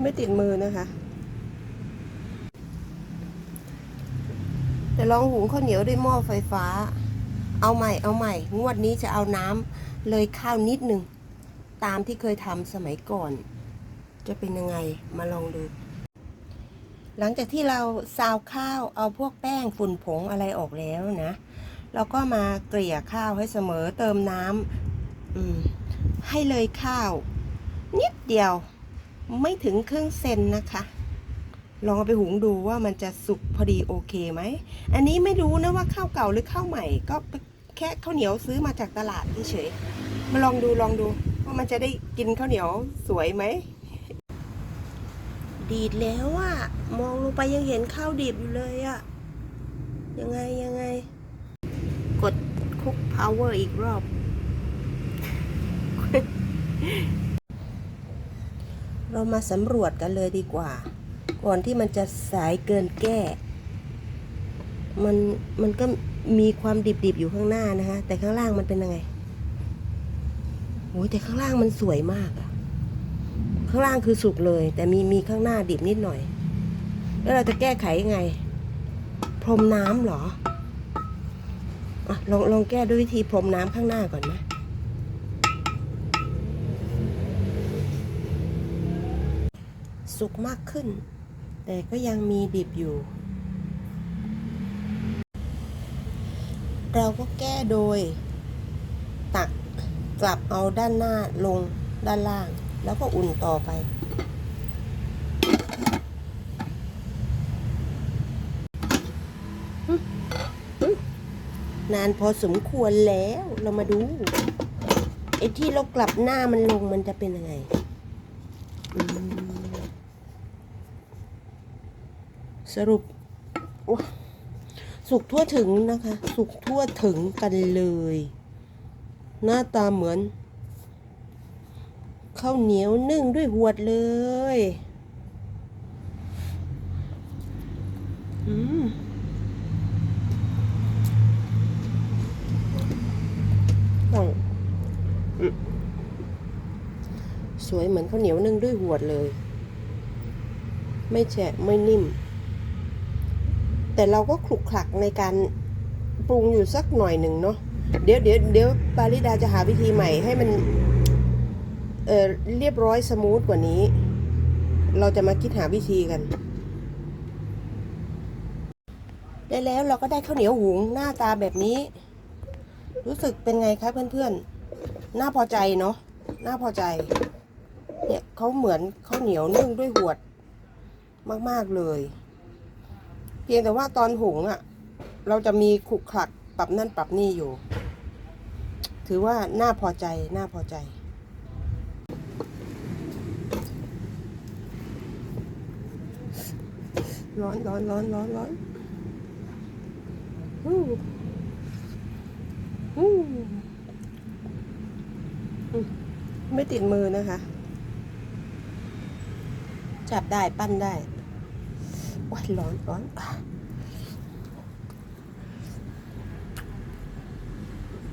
ไม่ติดมือนะคะ แต่ลองหุงข้าวเหนียวด้วยหม้อไฟฟ้า เอาใหม่เอาใหม่ งวดนี้จะเอาน้ำเลยข้าวนิดหนึ่ง ตามที่เคยทำสมัยก่อน จะเป็นยังไงมาลองดู หลังจากที่เราซาวข้าวเอาพวกแป้งฝุ่นผงอะไรออกแล้วนะเราก็มาเกลี่ยข้าวให้เสมอเติมน้ำให้เลยข้าว นิดเดียว ไม่ถึงครึ่งเซนนะคะ ลองเอาไปหุงดูว่ามันจะสุกพอดีโอเคไหม อันนี้ไม่รู้นะว่าข้าวเก่าหรือข้าวใหม่ก็แค่ข้าวเหนียวซื้อมาจากตลาดเฉยมาลองดูลองดูว่ามันจะได้กินข้าวเหนียวสวยไหม ดีดแล้วอะมองลงไปยังเห็นข้าวดิบอยู่เลยอะยังไงยังไง กดคุกพาวเวอร์อีกรอบ เรามาสำรวจกันเลยดีกว่า ก่อนที่มันจะสายเกินแก้ มันมันก็มีความดิบๆอยู่ข้างหน้านะคะ แต่ข้างล่างมันเป็นยังไงโอ้ยแต่ข้างล่างมันสวยมากอะข้างล่างคือสุกเลย แต่มีมีข้างหน้าดิบนิดหน่อย แล้วเราจะแก้ไขยังไง พรมน้ำเหรออะลองลองแก้ด้วยวิธีพรมน้ำข้างหน้าก่อนไห สุกมากขึ้น แต่ก็ยังมีดิบอยู่ เราก็แก้โดย ตักกลับเอาด้านหน้าลงด้านล่าง แล้วก็อุ่นต่อไป นานพอสมควรแล้วเรามาดูไอ้ที่เรากลับหน้ามันลงมันจะเป็นยังไง อืม สรุปสุกทั่วถึงนะคะ สุกทั่วถึงกันเลย หน้าตาเหมือนข้าวเหนียวนึ่งด้วยหวดเลยอืมต้องอืมสวยเหมือนข้าวเหนียวนึ่งด้วยหวดเลย ไม่แฉะไม่นิ่ม แต่เราก็คลุกคลักในการปรุงอยู่สักหน่อยหนึ่งเนาะเดี๋ยวเดี๋ยวเดี๋ยวปาริดาจะหาวิธีใหม่ให้มันเออเรียบร้อยสมูทกว่านี้ เราจะมาคิดหาวิธีกัน ได้แล้วเราก็ได้ข้าวเหนียวหุงหน้าตาแบบนี้ รู้สึกเป็นไงคะเพื่อนๆน่าพอใจเนาะน่าพอใจ เนี่ยเขาเหมือนข้าวเหนียวนึ่งด้วยหวด มากๆเลย พียงแต่ว่าตอนหุงอะ่ะ เราจะมีขลุกขลักปรับนั่นปรับนี่อยู่ ถือว่าน่าพอใจน่าพอใจ ร้อนร้อนร้อนร้อนร้อนอู้อืมอืมไม่ติดมือนะคะ จับได้ปั้นได้ ว้ายร้อนร้อนอะ